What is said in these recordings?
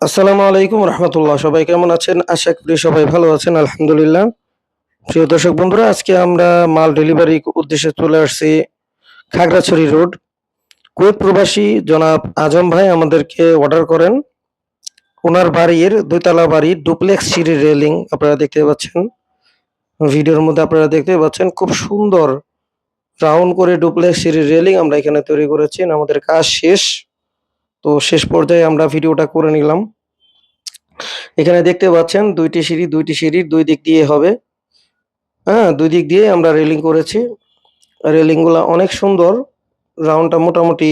আসসালামু আলাইকুম রহমতুল্লাহ। সবাই কেমন আছেন? আশা করি সবাই ভালো আছেন, আলহামদুলিল্লাহ। প্রিয় দর্শক বন্ধুরা, আজকে আমরা মাল ডেলিভারি উদ্দেশ্যে চলে আসছি খাগড়াছড়ি রোড। কুয়েত প্রবাসী জনাব আজম ভাই আমাদেরকে অর্ডার করেন। ওনার বাড়ির দুইতলা বাড়ি ডুপ্লেক্স সিঁড়ির রেলিং, আপনারা দেখতে পাচ্ছেন। ভিডিওর মধ্যে আপনারা দেখতে পাচ্ছেন, খুব সুন্দর রাউন্ড করে ডুপ্লেক্স সিঁড়ির রেলিং আমরা এখানে তৈরি করেছি। আমাদের কাজ শেষ। তো শেষ পর্যায়ে আমরা ভিডিওটা করে নিলাম। এখানে দেখতে পাচ্ছেন দুইটি সিঁড়ি, দুইটি সিঁড়ির দুই দিক দিয়ে হবে। হ্যাঁ দুই দিক দিয়ে আমরা রেলিং করেছি। রেলিংগুলো অনেক সুন্দর। রাউন্ডটা মোটামুটি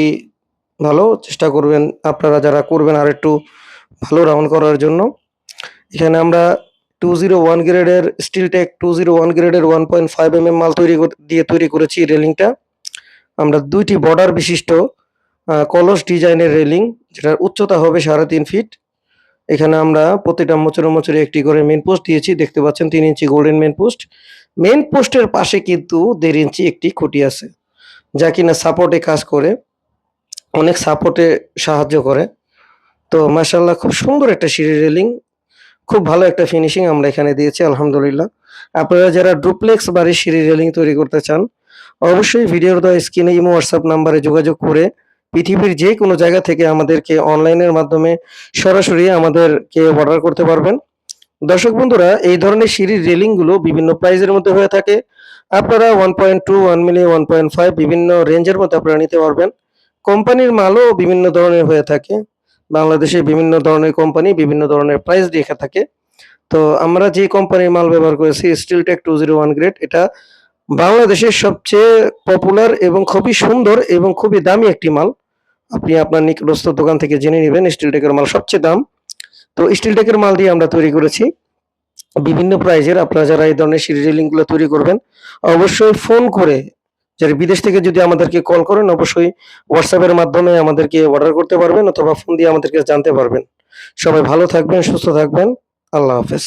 ভালো। চেষ্টা করবেন আপনারা যারা করবেন আর একটু ভালো রাউন্ড করার জন্য। এখানে আমরা টু জিরো ওয়ান গ্রেডের steel tech two zero one গ্রেডের one point five M M মাল তৈরি দিয়ে তৈরি করেছি রেলিংটা। আমরা দুইটি বর্ডার বিশিষ্ট কলস ডিজাইনের রেলিং, যেটার উচ্চতা হবে সাড়ে তিন ফিট। এখানে আমরা প্রতিটা মোচরে মোচরে একটি করে মেন পোস্ট দিয়েছি, দেখতে পাচ্ছেন তিন ইঞ্চি গোল্ডেন মেন পোস্ট মেন পোস্টের পাশে কিন্তু দেড় ইঞ্চি একটি খুঁটি আছে, যা কিনা সাপোর্টে কাজ করে, অনেক সাপোর্টে সাহায্য করে। তো মাসাল্লাহ খুব সুন্দর একটা সিঁড়ি রেলিং, খুব ভালো একটা ফিনিশিং আমরা এখানে দিয়েছি, আলহামদুলিল্লাহ। আপনারা যারা ডুপ্লেক্স বাড়ির সিঁড়ি রেলিং তৈরি করতে চান, অবশ্যই ভিডিওর দেওয়া স্ক্রিনে ইমো হোয়াটসঅ্যাপ নাম্বারে যোগাযোগ করে পৃথিবীর যে কোনো জায়গা থেকে আমাদেরকে অনলাইনের মাধ্যমে সরাসরি আমাদেরকে অর্ডার করতে পারবেন। দর্শক বন্ধুরা, এই ধরনের সিঁড়ির রেলিংগুলো বিভিন্ন প্রাইজের মধ্যে হয়ে থাকে। আপনারা one point two one milli one point five বিভিন্ন রেঞ্জের মধ্যে আপনারা নিতে পারবেন। কোম্পানির মালও বিভিন্ন ধরনের হয়ে থাকে। বাংলাদেশে বিভিন্ন ধরনের কোম্পানি বিভিন্ন ধরনের প্রাইস দিয়ে থাকে। তো আমরা যে কোম্পানির মাল ব্যবহার করেছি steel tech two zero one grade এটা বাংলাদেশের সবচেয়ে পপুলার এবং খুবই সুন্দর এবং খুবই দামি একটি মাল। আপনি আপনার নিকটস্থ দোকান থেকে জেনে নেবেন স্টিল টেকের মাল সবচেয়ে দাম। তো স্টিল টেকের মাল দিয়ে আমরা তৈরি করেছি। বিভিন্ন প্রাইজের আপনারা যারা এই ধরনের সিঁড়ি রেলিংগুলো তৈরি করবেন, অবশ্যই ফোন করে যারা বিদেশ থেকে যদি আমাদেরকে কল করেন, অবশ্যই হোয়াটসঅ্যাপের মাধ্যমে আমাদেরকে অর্ডার করতে পারবেন অথবা ফোন দিয়ে আমাদেরকে জানতে পারবেন। সবাই ভালো থাকবেন, সুস্থ থাকবেন। আল্লাহ হাফেজ।